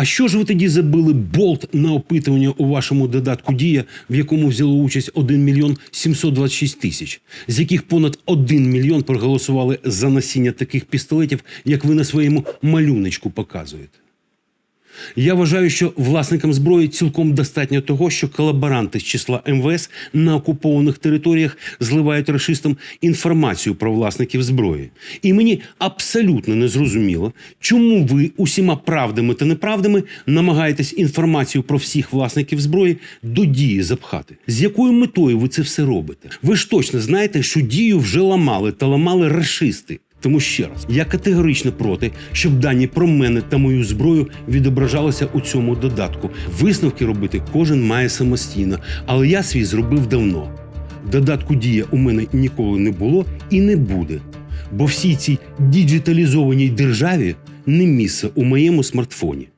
А що ж ви тоді забили болт на опитування у вашому додатку Дія, в якому взяло участь 1 мільйон 726 тисяч, з яких понад 1 мільйон проголосували за носіння таких пістолетів, як ви на своєму малюночку показуєте? Я вважаю, що власникам зброї цілком достатньо того, що колаборанти з числа МВС на окупованих територіях зливають рашистам інформацію про власників зброї. І мені абсолютно не зрозуміло, чому ви усіма правдами та неправдами намагаєтесь інформацію про всіх власників зброї до дії запхати. З якою метою ви це все робите? Ви ж точно знаєте, що дію вже ламали та ламали рашисти. Тому ще раз, я категорично проти, щоб дані про мене та мою зброю відображалися у цьому додатку. Висновки робити кожен має самостійно, але я свій зробив давно. Додатку дія у мене ніколи не було і не буде. Бо всій цій діджиталізованій державі не місце у моєму смартфоні.